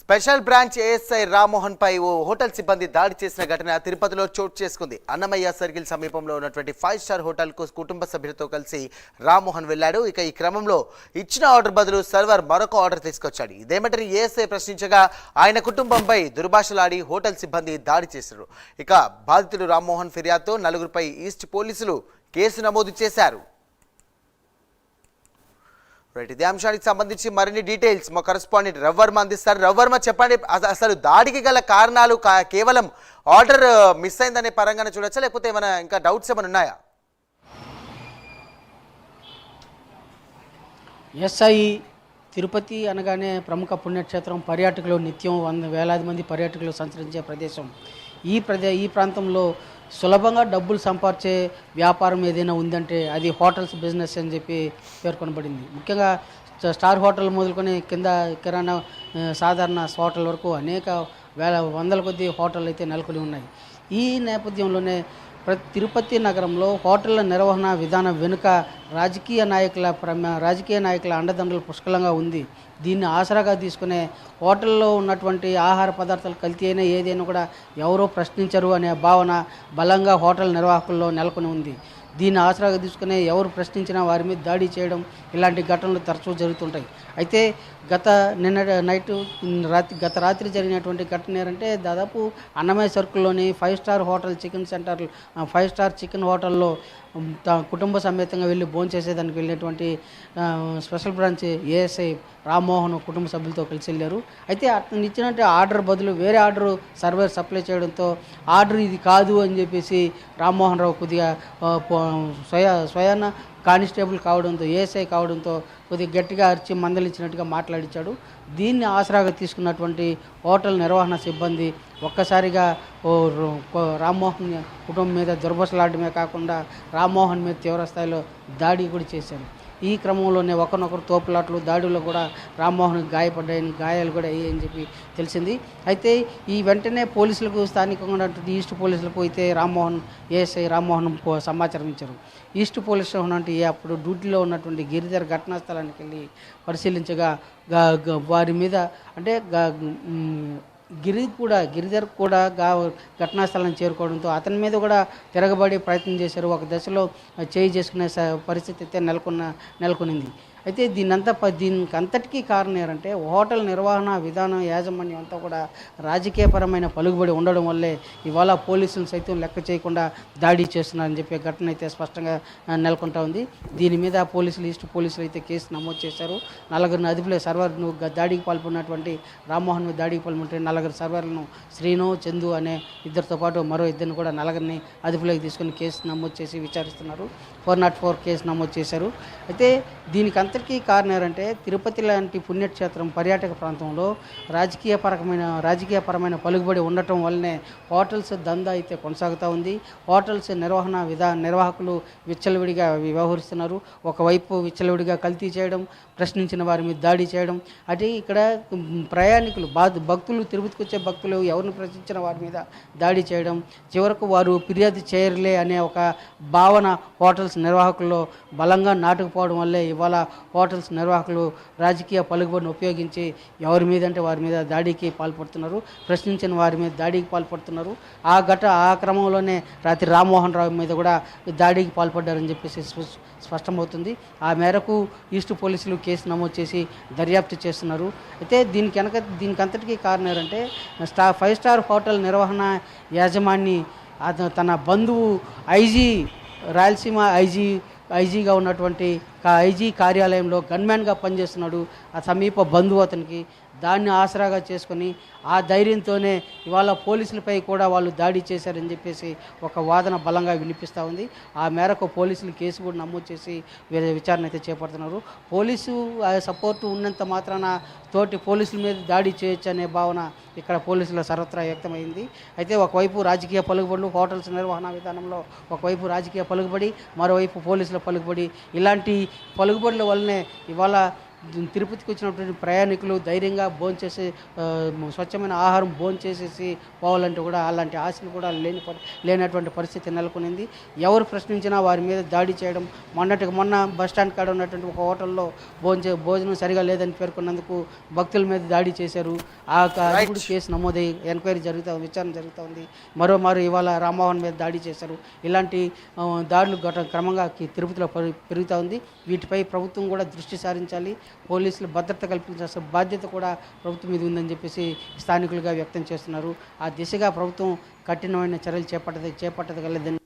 Special branch ASI Rammohan పై ఓ hotel సిబ్బంది దాడి చేసిన ఘటన తిరుపతిలో చోటు చేసుకుంది. అన్నమయ్య సర్కిల్ సమీపంలో ఉన్నటువంటి ఫైవ్ స్టార్ హోటల్కు కుటుంబ సభ్యులతో కలిసి రామ్మోహన్ వెళ్ళాడు. ఇక ఈ క్రమంలో ఇచ్చిన ఆర్డర్ బదులు సర్వర్ మరొక ఆర్డర్ తీసుకొచ్చాడు. ఇదేమిటని ఏఎస్ఐ ప్రశ్నించగా ఆయన కుటుంబంపై దుర్భాషలాడి హోటల్ సిబ్బంది దాడి చేశారు. ఇక బాధితుడు రామ్మోహన్ ఫిర్యాదుతో నలుగురిపై ఈస్ట్ పోలీసులు కేసు నమోదు చేశారు. రైట్ ఇదే అంశానికి సంబంధించి మరిన్ని డీటెయిల్స్ మా కరస్పాండెంట్ రవ్వర్మ అందిస్తారు. రవ్వర్మ చెప్పండి అసలు దాడికి గల కారణాలు కా- కేవలం ఆర్డర్ మిస్ అయిందనే పరంగానే చూడొచ్చా? లేకపోతే ఏమైనా ఇంకా డౌట్స్ ఏమైనా ఉన్నాయా? ఎస్ఐ తిరుపతి అనగానే ప్రముఖ పుణ్యక్షేత్రం పర్యాటకులు నిత్యం వంద వేలాది మంది పర్యాటకులు సంచరించే ప్రదేశం. ఈ ప్రదే ఈ ప్రాంతంలో సులభంగా డబ్బులు సంపాదించే వ్యాపారం ఏదైనా ఉందంటే అది హోటల్స్ బిజినెస్ అని చెప్పి పేర్కొనబడింది. ముఖ్యంగా స్టార్ హోటల్ మొదలుకొని కింద కిరాణా సాధారణ హోటల్ వరకు అనేక వేల వందల కొద్ది హోటళ్ళు అయితే నెలకొని ఉన్నాయి. ఈ నేపథ్యంలోనే ప్రతి తిరుపతి నగరంలో హోటళ్ళ నిర్వహణ విధానం వెనుక రాజకీయ నాయకుల ప్రమ రాజకీయ నాయకుల అండదండలు పుష్కలంగా ఉంది. దీన్ని ఆసరాగా తీసుకునే హోటల్లో ఉన్నటువంటి ఆహార పదార్థాలు కల్తీ అయినా ఏదైనా కూడా ఎవరో ప్రశ్నించరు అనే భావన బలంగా హోటల్ నిర్వాహకుల్లో నెలకొని ఉంది. దీన్ని ఆసరాగా తీసుకునే ఎవరు ప్రశ్నించినా వారి మీద దాడి చేయడం ఇలాంటి ఘటనలు తరచూ జరుగుతుంటాయి. అయితే గత నిన్న నైట్ రాత్రి గత రాత్రి జరిగినటువంటి ఘటన ఏంటంటే దాదాపు Annamayya సర్కిల్లోని five star hotel chicken centre five star chicken హోటల్లో కుటుంబ సమేతంగా వెళ్ళి భోంచేసేదానికి వెళ్ళినటువంటి స్పెషల్ బ్రాంచ్ ఏఎస్ఐ రామ్మోహన్ కుటుంబ సభ్యులతో కలిసి వెళ్ళారు. అయితే అతను ఇచ్చినట్టు ఆర్డర్ బదులు వేరే ఆర్డర్ సర్వర్ సప్లై చేయడంతో ఆర్డర్ ఇది కాదు అని చెప్పేసి రామ్మోహన్ రావు కొద్దిగా స్వయా స్వయ స్వయాన కానిస్టేబుల్ కావడంతో ఏఎస్ఐ కావడంతో కొద్దిగా గట్టిగా అరిచి మందలించినట్టుగా మాట్లాడించాడు దీన్ని ఆసరాగా తీసుకున్నటువంటి హోటల్ నిర్వహణ సిబ్బంది ఒక్కసారిగా ఓ రామ్మోహన్ కుటుంబం మీద దుర్భసలాడమే కాకుండా రామ్మోహన్ మీద తీవ్ర స్థాయిలో దాడి కూడా చేశారు. ఈ క్రమంలోనే ఒకరినొకరు తోపులాట్లు దాడుల్లో కూడా రామ్మోహన్ గాయపడ్డాయని గాయాలు కూడా అయ్యాయని చెప్పి తెలిసింది. అయితే ఈ వెంటనే పోలీసులకు స్థానికంగా ఈస్ట్ పోలీసులకు అయితే రామ్మోహన్ ఏఎస్ఐ రామ్మోహన్ సమాచారం ఇచ్చారు. ఈస్ట్ పోలీస్ స్టేషన్ అంటే అప్పుడు డ్యూటీలో ఉన్నటువంటి గిరిధర్ ఘటనా స్థలానికి వెళ్ళి పరిశీలించగా వారి మీద అంటే గిరి కూడా గిరిధర్ కూడా గా ఘటనా స్థలం చేరుకోవడంతో అతని మీద కూడా తిరగబడి ప్రయత్నం చేశారు. ఒక దశలో చేయి చేసుకునే పరిస్థితి అయితే నెలకొన్న నెలకొనింది. అయితే దీనంతా ప- దీనికి అంతటికీ కారణం ఏంటంటే హోటల్ నిర్వహణ విధానం యాజమాన్యం అంతా కూడా రాజకీయపరమైన పలుకుబడి ఉండడం వల్లే ఇవాళ పోలీసులు సైతం లెక్క చేయకుండా దాడి చేస్తున్నారని చెప్పే ఘటన అయితే స్పష్టంగా నెలకొంటా ఉంది. దీని మీద పోలీసులు ఈస్ట్ పోలీసులు అయితే కేసు నమోదు చేశారు. నలుగురిని అదుపులో సర్వర్ను దాడికి పాల్పడినటువంటి రామ్మోహన్ దాడికి పాల్పడిన నలుగురు సర్వర్లను శ్రీను చందు అనే ఇద్దరితో పాటు మరో ఇద్దరిని కూడా నలుగురిని అదుపులోకి తీసుకుని కేసు నమోదు చేసి విచారిస్తున్నారు. ఫోర్ నాట్ ఫోర్ కేసు నమోదు చేశారు. అయితే దీనికి అంతటికీ కారణం ఏంటంటే తిరుపతి లాంటి పుణ్యక్షేత్రం పర్యాటక ప్రాంతంలో రాజకీయ పరమైన రాజకీయపరమైన పలుకుబడి ఉండటం వల్లనే హోటల్స్ దందా అయితే కొనసాగుతూ ఉంది. హోటల్స్ నిర్వహణ విధా నిర్వాహకులు విచ్చలవిడిగా వ్యవహరిస్తున్నారు. ఒకవైపు విచ్చలవిడిగా కల్తీ చేయడం ప్రశ్నించిన వారి మీద దాడి చేయడం అంటే ఇక్కడ ప్రయాణికులు బాధ భక్తులు తిరుపతికి వచ్చే భక్తులు ఎవరిని ప్రశ్నించిన వారి మీద దాడి చేయడం చివరకు వారు ఫిర్యాదు చేయరులే అనే ఒక భావన హోటల్స్ నిర్వాహకుల్లో బలంగా నాటుకుపోవడం వల్లే ఇవాళ హోటల్స్ నిర్వాహకులు రాజకీయ పలుకుబడిని ఉపయోగించి ఎవరి మీద అంటే వారి మీద దాడికి పాల్పడుతున్నారు ప్రశ్నించిన వారి మీద దాడికి పాల్పడుతున్నారు. ఆ ఘట ఆ క్రమంలోనే రాత్రి రామ్మోహన్ రావు మీద కూడా దాడికి పాల్పడ్డారని చెప్పేసి స్పష్టమవుతుంది. ఆ మేరకు ఈస్ట్ పోలీసులు కేసు నమోదు చేసి దర్యాప్తు చేస్తున్నారు. అయితే దీనికి వెనక దీనికంతటికీ కారణం ఏంటంటే స్టా ఫైవ్ స్టార్ హోటల్ నిర్వహణ యాజమాన్ని తన బంధువు ఐజీ రాయలసీమ ఐజీ ఐజీగా ఉన్నటువంటి కా- ఐజీ కార్యాలయంలో గన్మ్యాన్గా పనిచేస్తున్నాడు ఆ సమీప బంధువు అతనికి. దాన్ని ఆసరాగా చేసుకొని ఆ ధైర్యంతోనే ఇవాళ పోలీసులపై కూడా వాళ్ళు దాడి చేశారని చెప్పేసి ఒక వాదన బలంగా వినిపిస్తూ ఉంది. ఆ మేరకు పోలీసులు కేసు కూడా నమోదు చేసి విచారణ అయితే చేపడుతున్నారు. పోలీసు ఆ సపోర్టు ఉన్నంత మాత్రాన తోటి పోలీసుల మీద దాడి చేయొచ్చు అనే భావన ఇక్కడ పోలీసుల సర్వత్రా వ్యక్తమైంది. అయితే ఒకవైపు రాజకీయ పలుకుబడులు హోటల్స్ నిర్వహణ విధానంలో ఒకవైపు రాజకీయ పలుకుబడి మరోవైపు పోలీసుల పలుకుబడి. ఇలాంటి పలుకుబడుల వల్లనే ఇవాళ తిరుపతికి వచ్చినటువంటి ప్రయాణికులు ధైర్యంగా భోంచేసి స్వచ్ఛమైన ఆహారం భోంచేసేసి పోవాలంటే కూడా అలాంటి ఆశలు కూడా లేని లేనటువంటి పరిస్థితి నెలకొనింది. ఎవరు ప్రశ్నించినా వారి మీద దాడి చేయడం మొన్నటికి మొన్న బస్ స్టాండ్ కాడ ఉన్నటువంటి ఒక హోటల్లో భోజనం భోజనం సరిగా లేదని పేర్కొన్నందుకు భక్తుల మీద దాడి చేశారు. ఆ కూడా కేసు నమోదై ఎంక్వైరీ జరుగుతూ విచారణ జరుగుతూ ఉంది మరోమారు ఇవాళ రామ్మోహన్ మీద దాడి చేశారు. ఇలాంటి దాడులు క్రమంగా తిరుపతిలో పెరు- పెరుగుతూ ఉంది. వీటిపై ప్రభుత్వం కూడా దృష్టి సారించాలి. పోలీసులు భద్రత కల్పించాల్సిన బాధ్యత కూడా ప్రభుత్వం మీద ఉందని చెప్పేసి స్థానికులుగా వ్యక్తం చేస్తున్నారు. ఆ దిశగా ప్రభుత్వం కఠినమైన చర్యలు చేపట్టదు చేపట్టగలదని